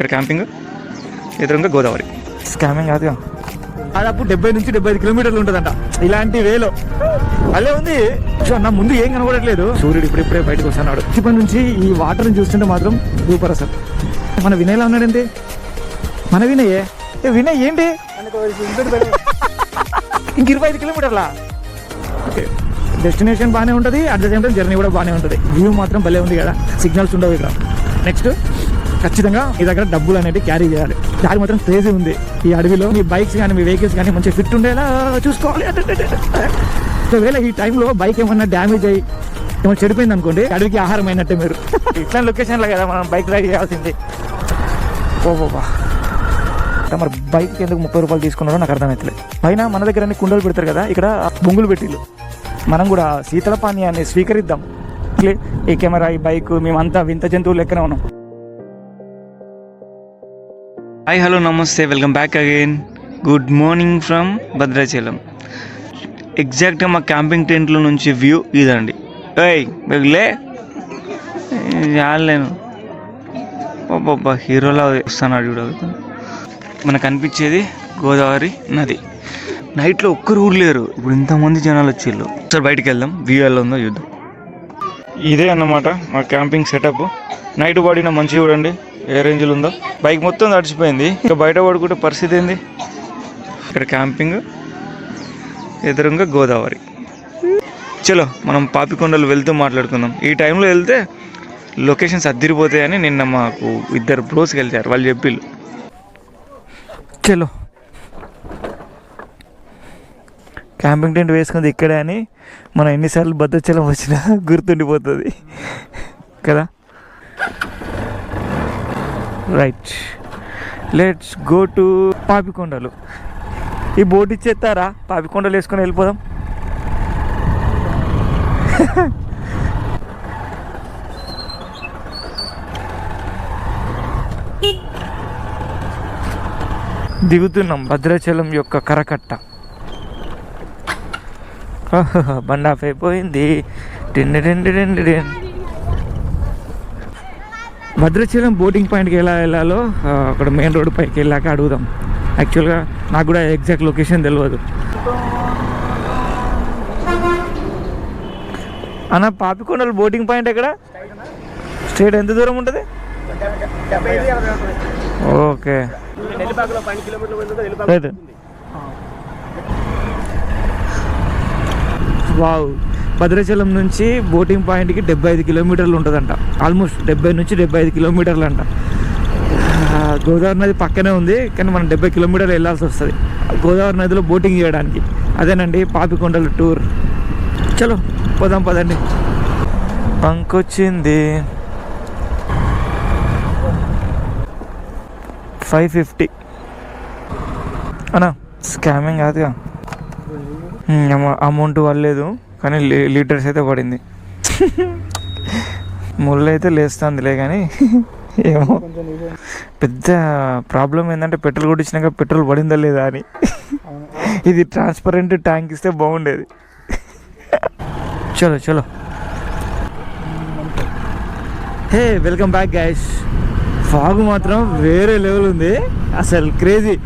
ఇక్కడ క్యాంపింగ్ ఎదురుగా గోదావరి. స్కామింగ్ కాదుగా దాదాపు డెబ్బై నుంచి డెబ్బై ఐదు కిలోమీటర్లు ఉంటుందంట. ఇలాంటి వేలో. అలా ఉంది. నా ముందు ఏం కనబడట్లేదు. సూర్యుడు ఇప్పుడిప్పుడే బయటకు వస్తున్నాడు. ఇప్పటి నుంచి ఈ వాటర్ని చూస్తుంటే మాత్రం సూపర్ అసలు. మన వినయ్లా ఉన్నాడండి మన వినయే ఏ వినయ్ ఏంటి? ఇంక ఇరవై ఐదు కిలోమీటర్లా? ఓకే. డెస్టినేషన్ బాగానే ఉంటుంది. At the same time journey కూడా బాగానే ఉంటుంది. వ్యూ మాత్రం భలే ఉంది కదా. సిగ్నల్స్ ఉండవు ఇక్కడ. నెక్స్ట్ ఖచ్చితంగా మీ దగ్గర డబ్బులు అనేవి క్యారీ చేయాలి. దారి మాత్రం క్రేజీ ఉంది. ఈ అడవిలో మీ బైక్స్ కానీ మీ వెహికల్స్ కానీ మంచిగా ఫిట్ ఉండేలా చూసుకోవాలి. ఒకవేళ ఈ టైంలో బైక్ ఏమన్నా డ్యామేజ్ అయ్యి ఏమైనా చెడిపోయింది అనుకోండి అడవికి ఆహారం అయినట్టే మీరు. ఇట్లాంటి లొకేషన్లో కదా మనం బైక్ రైడ్ చేయాల్సింది. ఓ బాబా. మరి బైక్ ఎందుకు ముప్పై రూపాయలు తీసుకున్నారో నాకు అర్థమవుతలేదు పైన మన దగ్గర అన్ని కుండలు పెడతారు కదా ఇక్కడ బొంగులు పెట్టిళ్ళు. మనం కూడా శీతల పానీయాన్ని స్వీకరిద్దాం. ఇట్లే ఈ కెమెరా ఈ బైక్ మేమంతా వింత జంతువులు లెక్కనే ఉన్నాం. Hi hello namaste welcome back again good morning from Bhadrachalam. ఎగ్జాక్ట్గా మా క్యాంపింగ్ టెంట్లో నుంచి వ్యూ ఇదండి. ఏయ్ లే చాలేను బాబా హీరోలా వస్తాను చూడ మనకు అనిపించేది గోదావరి నది. నైట్లో ఒక్కరు ఊరు లేరు. ఇప్పుడు ఇంతమంది జనాలు వచ్చేళ్ళు. ఒకసారి బయటికి వెళ్దాం. వ్యూ ఎలా ఉందో చూద్దాం. ఇదే అన్నమాట మా క్యాంపింగ్ సెటప్ నైట్ పడిన మంచి చూడండి. ఏ రేంజ్లో ఉందో? బైక్ మొత్తం తడిచిపోయింది ఇంకా బయట పడుకుంటే పరిస్థితి ఏంది? ఇక్కడ క్యాంపింగ్ ఎదురుగా గోదావరి. చలో మనం పాపికొండలు వెళ్తూ మాట్లాడుకుందాం. ఈ టైంలో వెళ్తే లొకేషన్స్ అద్దరిపోతాయని నిన్న మాకు ఇద్దరు బ్రోస్కి వెళ్తారు వాళ్ళు చెప్పిళ్ళు. చలో. క్యాంపింగ్ టెంట్ వేసుకుంది ఇక్కడే అని మనం ఎన్నిసార్లు భద్రాచలం వచ్చినా గుర్తుండిపోతుంది. కదా? Right let's go to Papikondalu ఈ బోట్ ఇచ్చేస్తారా? పాపికొండలు వేసుకొని వెళ్ళిపోదాం. దిగుతున్నాం భద్రాచలం యొక్క కరకట్ట. బండాఫ్ అయిపోయింది టిండి టిండి టిండి టిన్. భద్రాచలం బోటింగ్ పాయింట్కి ఎలా వెళ్ళాలో అక్కడ మెయిన్ రోడ్ పైకి వెళ్ళాక అడుగుదాం. యాక్చువల్గా నాకు కూడా ఎగ్జాక్ట్ లొకేషన్ తెలియదు అన్న పాపికొండలు బోటింగ్ పాయింట్ ఎక్కడ? స్ట్రేట్ ఎంత దూరం ఉంటుంది? ఓకే. వావ్. భద్రాచలం నుంచి బోటింగ్ పాయింట్కి డెబ్బై ఐదు కిలోమీటర్లు ఉంటుందంట. ఆల్మోస్ట్ డెబ్బై నుంచి డెబ్బై ఐదు కిలోమీటర్లు అంట గోదావరి నది పక్కనే ఉంది కానీ మనం డెబ్బై కిలోమీటర్లు వెళ్ళాల్సి వస్తుంది. గోదావరి నదిలో బోటింగ్ చేయడానికి. అదేనండి పాపికొండల టూర్. చలో పోదాం పదండి. పంకొచ్చింది. Five fifty. అనా స్కామింగ్ కాదుగా. అమౌంట్ వల్లేదు కానీ లీ- లీటర్స్ అయితే పడింది. ముళ్ళు అయితే లేస్తుందిలే కానీ ఏమో. పెద్ద ప్రాబ్లం ఏంటంటే పెట్రోల్ కొట్టించినాక పెట్రోల్ పడిందా లేదా అని. ఇది ట్రాన్స్పరెంట్ ట్యాంక్ ఇస్తే బాగుండేది. చలో చలో. Hey welcome back guys fog మాత్రం వేరే లెవెల్ ఉంది. అసలు క్రేజీ.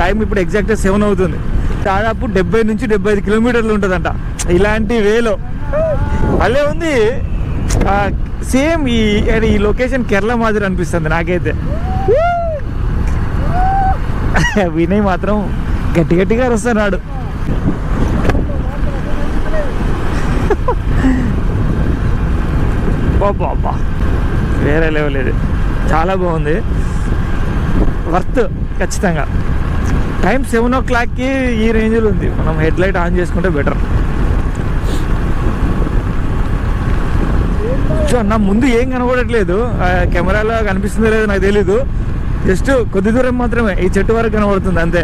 టైం ఇప్పుడు ఎగ్జాక్ట్గా సెవెన్ అవుతుంది. దాదాపు డెబ్బై నుంచి డెబ్బై ఐదు కిలోమీటర్లు ఉంటుందంట. ఇలాంటి వేలో. భలే ఉంది. సేమ్ ఈ ఈ లొకేషన్ కేరళ మాదిరి అనిపిస్తుంది నాకైతే. వినయ్ మాత్రం గట్టి గట్టిగా అరుస్తున్నాడు. బాబా వేరే లెవెల్ ఇది. చాలా బాగుంది. వర్త్. ఖచ్చితంగా. టైం సెవెన్ ఓ క్లాక్కి ఈ రేంజ్లో ఉంది. మనం హెడ్ లైట్ ఆన్ చేసుకుంటే బెటర్ సో నా ముందు ఏం కనబడట్లేదు. కెమెరాలో కనిపిస్తుందో లేదో నాకు తెలీదు. జస్ట్ కొద్ది దూరం మాత్రమే. ఈ చెట్టు వరకు కనబడుతుంది అంతే.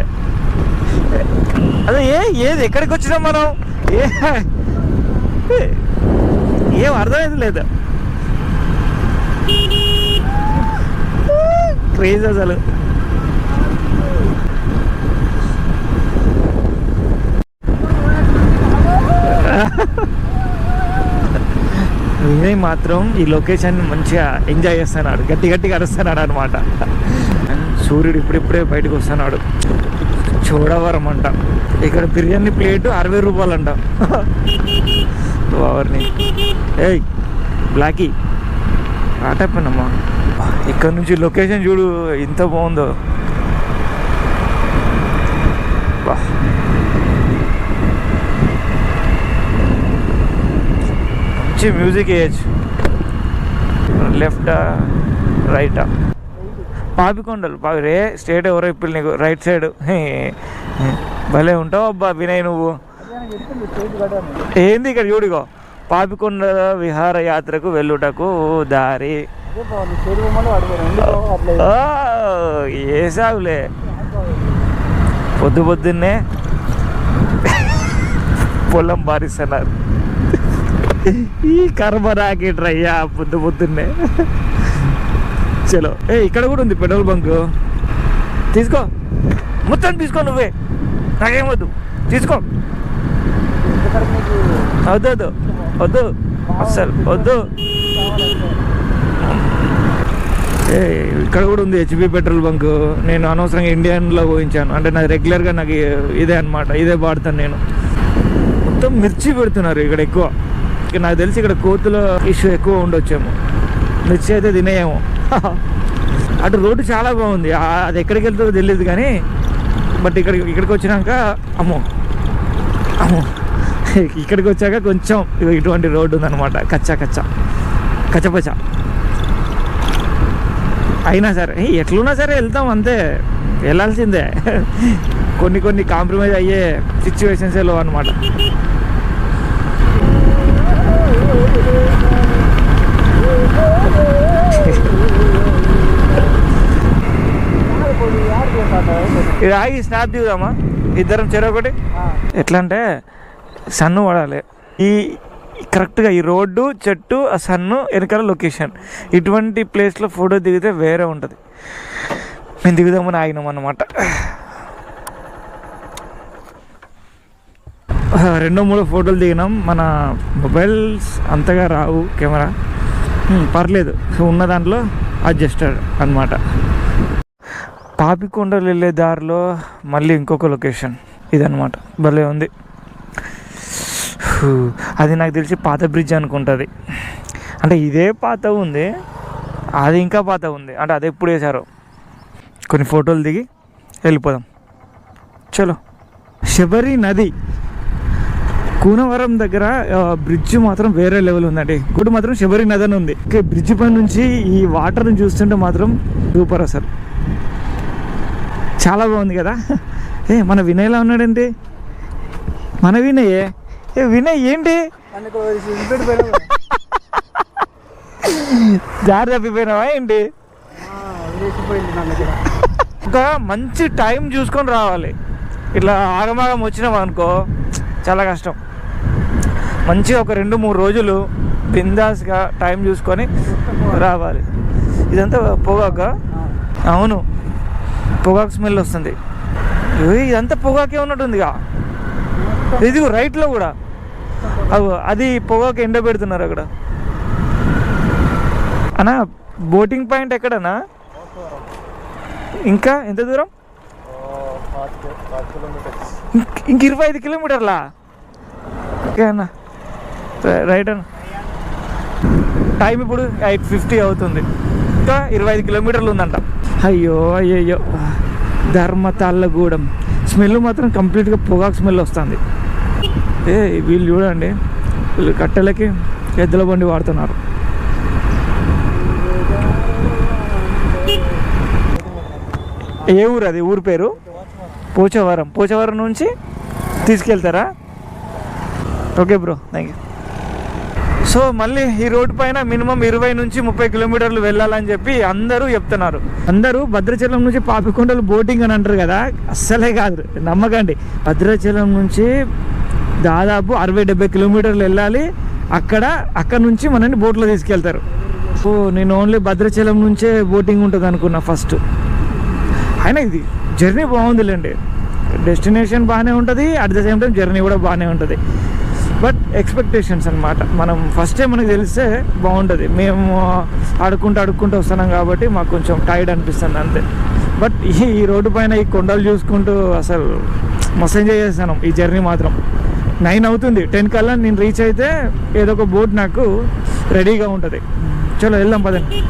అదే ఏ ఏది? ఎక్కడికి వచ్చినాం మనం? ఏ ఏం అర్థమైంది లేదు. క్రేజ్ అసలు. వినయ్ మాత్రం ఈ లొకేషన్ మంచిగా ఎంజాయ్ చేస్తున్నాడు. గట్టి గట్టిగా అరుస్తున్నాడు అనమాట సూర్యుడు ఇప్పుడిప్పుడే బయటకు వస్తున్నాడు. చూడవరం అంట ఇక్కడ బిర్యానీ ప్లేట్ అరవై రూపాయలు అంట ఓవర్ని ఏయ్ బ్లాకీ. ఆటప్పనమ్మా ఇక్కడ నుంచి లొకేషన్ చూడు ఎంత బాగుందో. బా. మంచి మ్యూజిక్ వేయచ్చు. లెఫ్టా రైటా? పాపికొండలు. పాపి రే స్టేట్ ఎవరో ఇప్పుడు నీకు? Right side. భలే ఉంటావు అబ్బా వినయ్ నువ్వు. ఏంది ఇక్కడ చూడిగో పాపికొండ విహార యాత్రకు వెళ్ళుటకు దారి. ఏ సాగులే పొద్దు పొద్దున్నే పొలం బారిస్తున్నారు. ఈ కర్మ రాకెట్రయ్యా పొద్దు పొద్దున్నే. చలో. ఏ ఇక్కడ కూడా ఉంది పెట్రోల్ బంక్. తీసుకో. మొత్తం తీసుకో నువ్వే. నాకేం వద్దు. తీసుకో. వద్దు వద్దు. వద్దు. అస్సలు వద్దు. ఏ ఇక్కడ కూడా ఉంది హెచ్పి పెట్రోల్ బంక్. నేను అనవసరంగా ఇండియన్లో పోయించాను. అంటే నాకు రెగ్యులర్గా నాకు ఇదే అన్నమాట. ఇదే వాడతాను నేను. మొత్తం మిర్చి పెడుతున్నారు ఇక్కడ ఎక్కువ. నాకు తెలిసి ఇక్కడ కోతుల ఇష్యూ ఎక్కువ ఉండొచ్చేమో. మిర్చి అయితే తినేయేమో. అటు రోడ్డు చాలా బాగుంది. అది ఎక్కడికి వెళ్తుందో తెలియదు కానీ బట్ ఇక్కడ ఇక్కడికి వచ్చినాక అమ్మో అమ్మో ఇక్కడికి వచ్చాక కొంచెం ఇటువంటి రోడ్డు ఉందన్నమాట. కచ్చా కచ్చా కచ్చపచ్చ. అయినా సరే ఎట్లున్నా సరే వెళ్తాం అంతే. వెళ్ళాల్సిందే. కొన్ని కొన్ని కాంప్రమైజ్ అయ్యే సిచ్యువేషన్సే లో అనమాట ఇది ఆగి స్నాప్ దిగుదామా? ఇద్దరం చెరొకటి ఎట్లా అంటే సన్ను పడాలి ఈ కరెక్ట్గా ఈ రోడ్డు చెట్టు ఆ సన్ను వెనకాల లొకేషన్ ఇటువంటి ప్లేస్లో ఫోటో దిగితే వేరే ఉంటుంది. మేము దిగుదామని ఆగినాం అన్నమాట. రెండో మూడో ఫోటోలు దిగినాం. మన మొబైల్స్ అంతగా రావు కెమెరా. పర్లేదు. సో ఉన్న దాంట్లో అడ్జస్టెడ్ అనమాట పాపికొండలు వెళ్ళే దారిలో మళ్ళీ ఇంకొక లొకేషన్ ఇదనమాట భలే ఉంది. అది నాకు తెలిసి పాత బ్రిడ్జ్ అనుకుంటుంది. అంటే ఇదే పాత ఉంది. అది ఇంకా పాత ఉంది. అంటే అది ఎప్పుడు వేశారో. కొన్ని ఫోటోలు దిగి వెళ్ళిపోదాం. చలో. శబరి నది కూనవరం దగ్గర బ్రిడ్జ్ మాత్రం వేరే లెవెల్ ఉందండి. గుడి మాత్రం శబరి నది అని ఉంది. ఓకే బ్రిడ్జ్ పై నుంచి ఈ వాటర్ని చూస్తుంటే మాత్రం సూపర్ అసలు. చాలా బాగుంది కదా? ఏ మన వినయ్లా ఉన్నాడండి? మన వినయ్ ఏ వినయ్ ఏంటి? జారి తప్పిపోయినావా ఏంటి? ఒక మంచి టైం చూసుకొని రావాలి. ఇట్లా ఆగమాగం వచ్చినాం అనుకో చాలా కష్టం. మంచిగా ఒక రెండు మూడు రోజులు బిందాస్గా టైం చూసుకొని రావాలి. ఇదంతా పొగాక? అవును. పొగాకు స్మెల్ వస్తుంది. ఇదంతా పొగాకే ఉన్నట్టుందిగా. ఇది రైట్లో కూడా. అవు అది పొగాకు ఎండ పెడుతున్నారు అక్కడ. అన్నా బోటింగ్ పాయింట్ ఎక్కడనా ఇంకా ఎంత దూరం? ఇంక- ఇరవై ఐదు కిలోమీటర్లా? ఓకే అన్న. రైట్ అన్న. టైం ఇప్పుడు ఎయిట్ ఫిఫ్టీ అవుతుంది. ఇంకా ఇరవై ఐదు కిలోమీటర్లు ఉందంట. అయ్యో అయ్యయ్యో. ధర్మతాళ్ళగూడెం స్మెల్ మాత్రం కంప్లీట్గా పొగాకు స్మెల్ వస్తుంది. ఏ వీళ్ళు చూడండి. వీళ్ళు కట్టెలకి ఎద్దుల బండి వాడుతున్నారు. ఏ ఊరు అది? ఊరు పేరు? పోచవరం. పోచవరం నుంచి తీసుకెళ్తారా? Okay bro thank you so మళ్ళీ ఈ రోడ్డు పైన మినిమం ఇరవై నుంచి ముప్పై కిలోమీటర్లు వెళ్ళాలని చెప్పి అందరూ చెప్తున్నారు. అందరూ భద్రాచలం నుంచి పాపికొండలు బోటింగ్ అని అంటారు కదా అస్సలే కాదు నమ్మకండి. భద్రాచలం నుంచి దాదాపు అరవై డెబ్బై కిలోమీటర్లు వెళ్ళాలి అక్కడ అక్కడ నుంచి మనల్ని బోట్లో తీసుకెళ్తారు. సో నేను ఓన్లీ భద్రాచలం నుంచే బోటింగ్ ఉంటుంది అనుకున్నా ఫస్ట్ అయినా ఇది జర్నీ బాగుందిలేండి. డెస్టినేషన్ బాగానే ఉంటుంది at the same time journey కూడా బాగానే ఉంటుంది. బట్ ఎక్స్పెక్టేషన్స్ అన్నమాట. మనం ఫస్ట్ టైం మనకు తెలిస్తే బాగుంటుంది. మేము ఆడుకుంటూ ఆడుకుంటూ వస్తున్నాం కాబట్టి మాకు కొంచెం టైర్డ్ అనిపిస్తుంది అంతే. బట్ ఈ ఈ రోడ్డు పైన ఈ కొండలు చూసుకుంటూ అసలు మస్తు ఎంజాయ్ చేస్తాను ఈ జర్నీ మాత్రం. నైన్ అవుతుంది. టెన్ కల్లా నేను రీచ్ అయితే ఏదో ఒక బోట్ నాకు రెడీగా ఉంటుంది. చలో వెళ్దాం పదండి.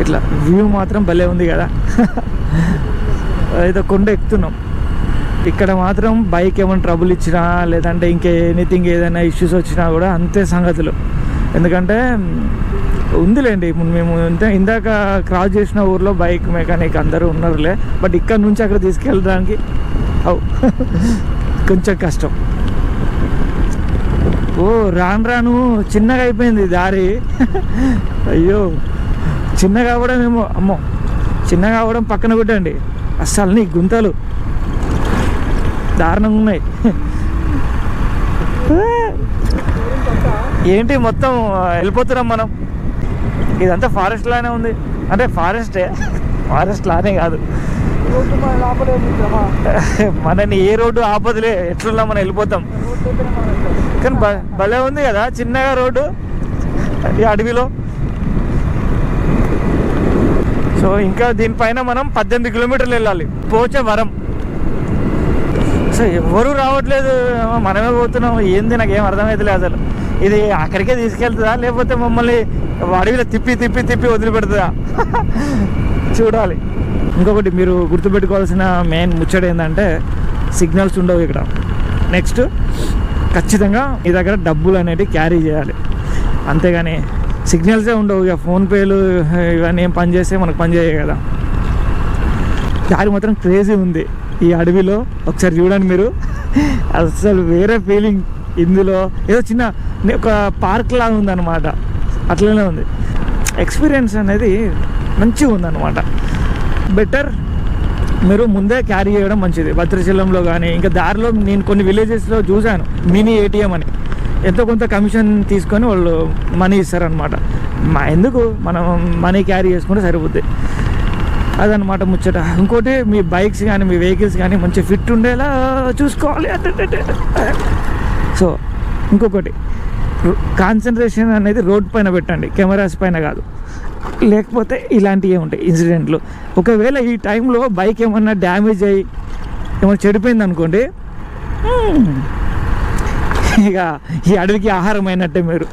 ఇట్లా వ్యూ మాత్రం భలే ఉంది కదా. ఏదో కొండ ఎక్కుతున్నాం. ఇక్కడ మాత్రం బైక్ ఏమైనా ట్రబుల్ ఇచ్చినా లేదంటే ఇంకే ఎనీథింగ్ ఏదైనా ఇష్యూస్ వచ్చినా కూడా అంతే సంగతులు. ఎందుకంటే ఉందిలేండి ఇప్పుడు మేము ఇంత ఇందాక క్రాస్ చేసిన ఊర్లో బైక్ మెకానిక్ అందరూ ఉన్నారులే బట్ ఇక్కడ నుంచి అక్కడ తీసుకెళ్ళడానికి అవు కొంచెం కష్టం. ఓ రాను రాను చిన్నగా అయిపోయింది దారి. అయ్యో చిన్నగా అవ్వడం ఏమో అమ్మో చిన్నగా అవ్వడం పక్కన పెట్టండి అస్సలు నీ గుంతలు. దారుణంగా ఉన్నాయి. ఏంటి మొత్తం వెళ్ళిపోతున్నాం మనం. ఇదంతా ఫారెస్ట్ లానే ఉంది. అంటే ఫారెస్టే ఫారెస్ట్ లానే కాదు. మనని ఏ రోడ్డు ఆపదులే. ఎట్లున్నా మనం వెళ్ళిపోతాం. కానీ భలే ఉంది కదా చిన్నగా రోడ్డు. ఈ అడవిలో. సో ఇంకా దీనిపైన మనం పద్దెనిమిది కిలోమీటర్లు వెళ్ళాలి. పోచవరం. సో ఎవరు రావట్లేదు. మనమే పోతున్నాం ఏంది నాకు ఏం అర్థమవుతలేదు అసలు. ఇది అక్కడికే తీసుకెళ్తుందా? లేకపోతే మమ్మల్ని అడవిలో తిప్పి తిప్పి తిప్పి వదిలిపెడుతుందా? చూడాలి. ఇంకొకటి మీరు గుర్తుపెట్టుకోవాల్సిన మెయిన్ ముచ్చట ఏంటంటే సిగ్నల్స్ ఉండవు ఇక్కడ. నెక్స్ట్ ఖచ్చితంగా మీ దగ్గర డబ్బులు అనేటివి క్యారీ చేయాలి. అంతేగాని సిగ్నల్సే ఉండవు. ఇక ఫోన్పేలు ఇవన్నీ ఏం పనిచేస్తే మనకు పనిచేయ కదా. దారి మాత్రం క్రేజీ ఉంది. ఈ అడవిలో ఒకసారి చూడండి మీరు. అసలు వేరే ఫీలింగ్ ఇందులో ఏదో చిన్న ఒక పార్క్ లాగా ఉందన్నమాట. అట్లనే ఉంది. ఎక్స్పీరియన్స్ అనేది మంచిగా ఉందన్నమాట. బెటర్ మీరు ముందే క్యారీ చేయడం మంచిది. భద్రాచలంలో కానీ ఇంకా దారిలో నేను కొన్ని విలేజెస్లో చూశాను. మినీ ఏటీఎం అని. ఎంతో కొంత కమిషన్ తీసుకొని వాళ్ళు మనీ ఇస్తారనమాట మా ఎందుకు? మనం మనీ క్యారీ చేసుకుంటే సరిపోద్ది. అదనమాట ముచ్చట. ఇంకోటి మీ బైక్స్ కానీ మీ వెహికల్స్ కానీ మంచి ఫిట్ ఉండేలా చూసుకోవాలి. సో ఇంకొకటి. కాన్సన్ట్రేషన్ అనేది రోడ్ పైన పెట్టండి. కెమెరాస్ పైన కాదు. లేకపోతే ఇలాంటివి ఉంటాయి ఇన్సిడెంట్లు. ఒకవేళ ఈ టైంలో బైక్ ఏమన్నా డ్యామేజ్ అయ్యి ఏమైనా చెడిపోయింది అనుకోండి ఇక ఈ అడవికి ఆహారం అయినట్టే మీరు.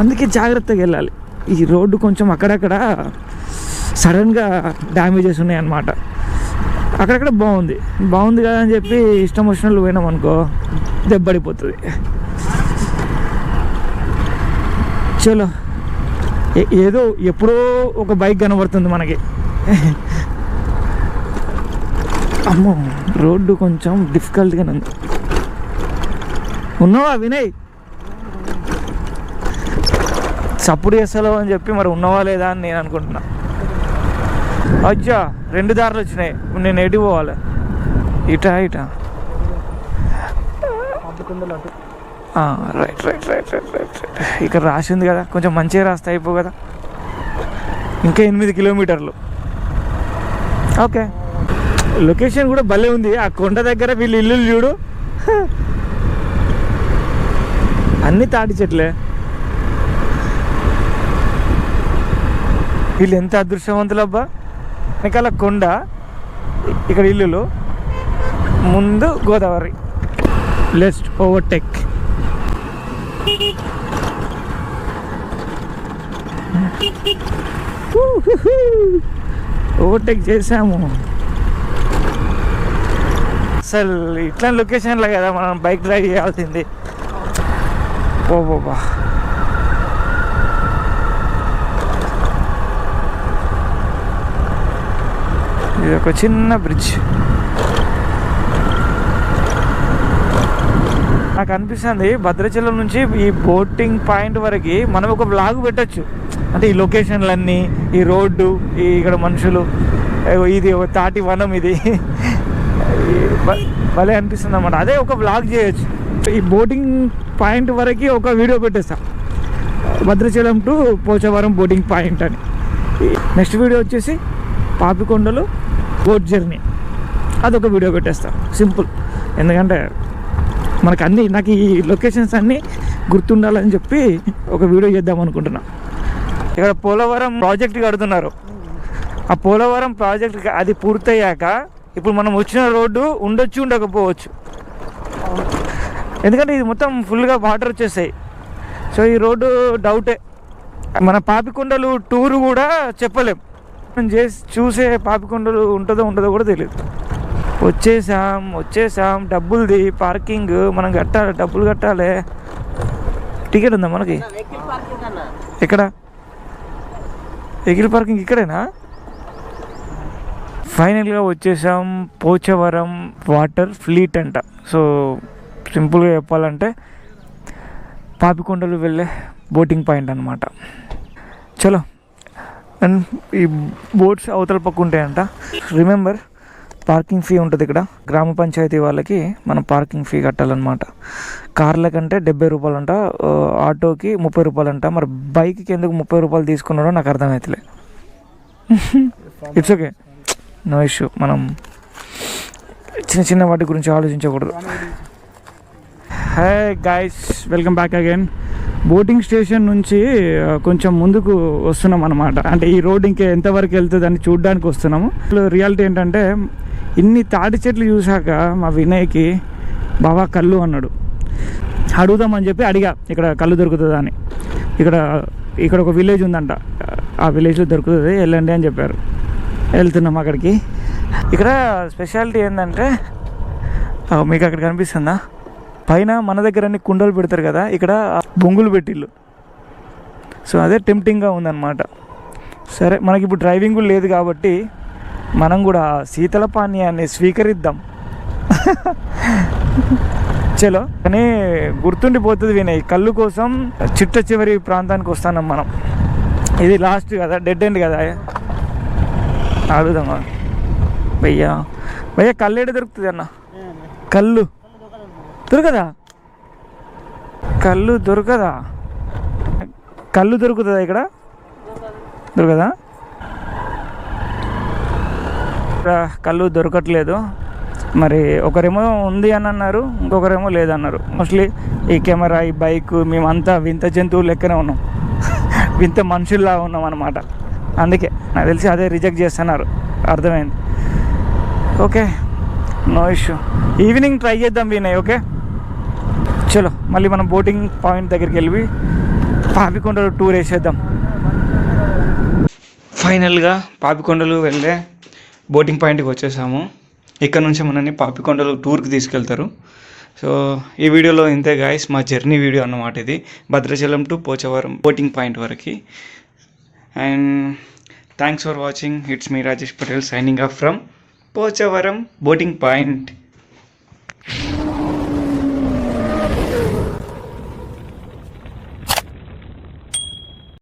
అందుకే జాగ్రత్తగా వెళ్ళాలి. ఈ రోడ్డు కొంచెం అక్కడక్కడ సడన్గా డ్యామేజెస్ ఉన్నాయన్నమాట. అక్కడక్కడ బాగుంది బాగుంది కదా అని చెప్పి ఇష్టం వచ్చినట్లు పోయినాం అనుకో దెబ్బడిపోతుంది. చలో ఏ- ఏదో ఎప్పుడో ఒక బైక్ కనబడుతుంది మనకి. అమ్మో రోడ్డు కొంచెం డిఫికల్ట్గానే ఉంది. ఉన్నావా వినయ్? సపోర్ట్ చేస్తాలో అని చెప్పి మరి ఉన్నవా లేదా అని నేను అనుకుంటున్నా. అచ్చా రెండు దారులు వచ్చినాయి. నేను ఎటు పోవాలి? ఇటా ఇటా. Right right right right right ఇక్కడ రాసింది కదా కొంచెం మంచిగా రాస్తే అయిపో కదా. ఇంకా ఎనిమిది కిలోమీటర్లు. ఓకే. లొకేషన్ కూడా భలే ఉంది. ఆ కొండ దగ్గర వీళ్ళు ఇల్లు చూడు. అన్ని తాటి చెట్లే. వీళ్ళు ఎంత అదృష్టవంతులు అబ్బా వెనకాల కొండ ఇక్కడ ఇల్లులు ముందు గోదావరి. లెస్ట్ ఓవర్టెక్ ఓవర్టేక్ చేసాము అసలు ఇట్లా లొకేషన్లో కదా మనం బైక్ డ్రైవ్ చేయాల్సింది. ఓ బాబా. ఇది ఒక చిన్న బ్రిడ్జ్ నాకు అనిపిస్తుంది భద్రాచలం నుంచి ఈ బోటింగ్ పాయింట్ వరకు మనం ఒక బ్లాగ్ పెట్టచ్చు. అంటే ఈ లొకేషన్లన్నీ ఈ రోడ్డు ఈ ఇక్కడ మనుషులు ఇది ఒక తాటి వనం ఇది. భలే అనిపిస్తుంది అన్నమాట. అదే ఒక బ్లాగ్ చేయొచ్చు. ఈ బోటింగ్ పాయింట్ వరకు ఒక వీడియో పెట్టేస్తాం. Bhadrachalam to Pochavaram boating point అని. నెక్స్ట్ వీడియో వచ్చేసి పాపికొండలు బోట్ జర్నీ అదొక వీడియో పెట్టేస్తాను సింపుల్ ఎందుకంటే మనకు అన్ని నాకు ఈ లొకేషన్స్ అన్నీ గుర్తుండాలని చెప్పి ఒక వీడియో చేద్దాం అనుకుంటున్నా. ఇక్కడ పోలవరం ప్రాజెక్ట్ కడుతున్నారు. ఆ పోలవరం ప్రాజెక్ట్ అది పూర్తయ్యాక ఇప్పుడు మనం వచ్చిన రోడ్డు ఉండొచ్చు ఉండకపోవచ్చు. ఎందుకంటే ఇది మొత్తం ఫుల్గా వాటర్ వచ్చేసాయి సో ఈ రోడ్డు డౌటే మన పాపికొండలు టూరు కూడా చెప్పలేం. మనం చేసి చూసే పాపికొండలు ఉంటుందో ఉంటుందో కూడా తెలియదు వచ్చేసాం వచ్చేసాం డబ్బులది పార్కింగ్ మనం కట్టాలి డబ్బులు కట్టాలి. టికెట్ ఉందా మనకి? ఎక్కడ? వెహికల్ పార్కింగ్ ఇక్కడేనా? ఫైనల్గా వచ్చేసాం పోచవరం వాటర్ ఫ్లీట్ అంట. సో సింపుల్గా చెప్పాలంటే పాపికొండలు వెళ్ళే బోటింగ్ పాయింట్ అనమాట చలో. అండ్ ఈ బోట్స్ అవతల పక్క ఉంటాయంట. రిమెంబర్ పార్కింగ్ ఫీ ఉంటుంది ఇక్కడ. గ్రామ పంచాయతీ వాళ్ళకి మనం పార్కింగ్ ఫీ కట్టాలన్నమాట. కార్ల కంటే డెబ్బై రూపాయలు అంట ఆటోకి ముప్పై రూపాయలు అంట మరి బైక్కి ఎందుకు ముప్పై రూపాయలు తీసుకున్నాడో నాకు అర్థమవుతలే ఇట్స్ ఓకే నో ఇష్యూ మనం చిన్న చిన్న వాటి గురించి ఆలోచించకూడదు. Hey guys welcome back again boating station నుంచి కొంచెం ముందుకు వస్తున్నాం అనమాట అంటే ఈ రోడ్ ఇంకా ఎంతవరకు వెళ్తుంది అని చూడడానికి వస్తున్నాము. రియాలిటీ ఏంటంటే ఇన్ని తాటి చెట్లు చూశాక మా వినయ్కి బాబా కళ్ళు అన్నాడు. అడుగుదామని చెప్పి అడిగా ఇక్కడ కళ్ళు దొరుకుతుందా అని. ఇక్కడ ఇక్కడ ఒక విలేజ్ ఉందంట. ఆ విలేజ్లో దొరుకుతుంది వెళ్ళండి అని చెప్పారు. వెళ్తున్నాం అక్కడికి. ఇక్కడ స్పెషాలిటీ ఏంటంటే మీకు అక్కడ కనిపిస్తుందా? పైన మన దగ్గర అన్ని కుండలు పెడతారు కదా ఇక్కడ బొంగులు పెట్టిళ్ళు. సో అదే టెంప్టింగ్గా ఉందన్నమాట. సరే మనకి ఇప్పుడు డ్రైవింగ్ కూడా లేదు కాబట్టి మనం కూడా శీతల పానీయాన్ని స్వీకరిద్దాం. చలో కానీ గుర్తుండిపోతుంది వినయ్ కళ్ళు కోసం చిట్ట చివరి ప్రాంతానికి వస్తాం మనం. ఇది లాస్ట్ కదా డెడ్ ఎండ్ కదా. అడుగుదామా భయ్యా భయ్యా కళ్ళు ఏడ దొరుకుతుంది అన్న? కళ్ళు. దొరకదా? కళ్ళు దొరకదా? కళ్ళు దొరుకుతుందా ఇక్కడ? దొరకదా? కళ్ళు దొరకట్లేదు. మరి ఒకరేమో ఉంది అని అన్నారు ఇంకొకరేమో లేదన్నారు మోస్ట్లీ ఈ కెమెరా ఈ బైక్ మేమంతా వింత జంతువులు లెక్కనే ఉన్నాం. వింత మనుషుల్లా ఉన్నాం అనమాట అందుకే నాకు తెలిసి అదే రిజెక్ట్ చేస్తున్నారు. అర్థమైంది. Okay. No issue. Evening try చేద్దాం వినయ్ ఓకే? చలో మళ్ళీ మనం బోటింగ్ పాయింట్ దగ్గరికి వెళ్ళి పాపికొండలు టూర్ వేసేద్దాం. ఫైనల్గా పాపికొండలు వెళ్ళే బోటింగ్ పాయింట్కి వచ్చేసాము. ఇక్కడ నుంచి మనల్ని పాపికొండలు టూర్కి తీసుకెళ్తారు. సో ఈ వీడియోలో ఇంతే గాయస్ మా జర్నీ వీడియో అన్నమాట ఇది. Bhadrachalam to Pochavaram boating point వరకు. And thanks for watching it's me Rajesh Patel signing off from Pochavaram boating point.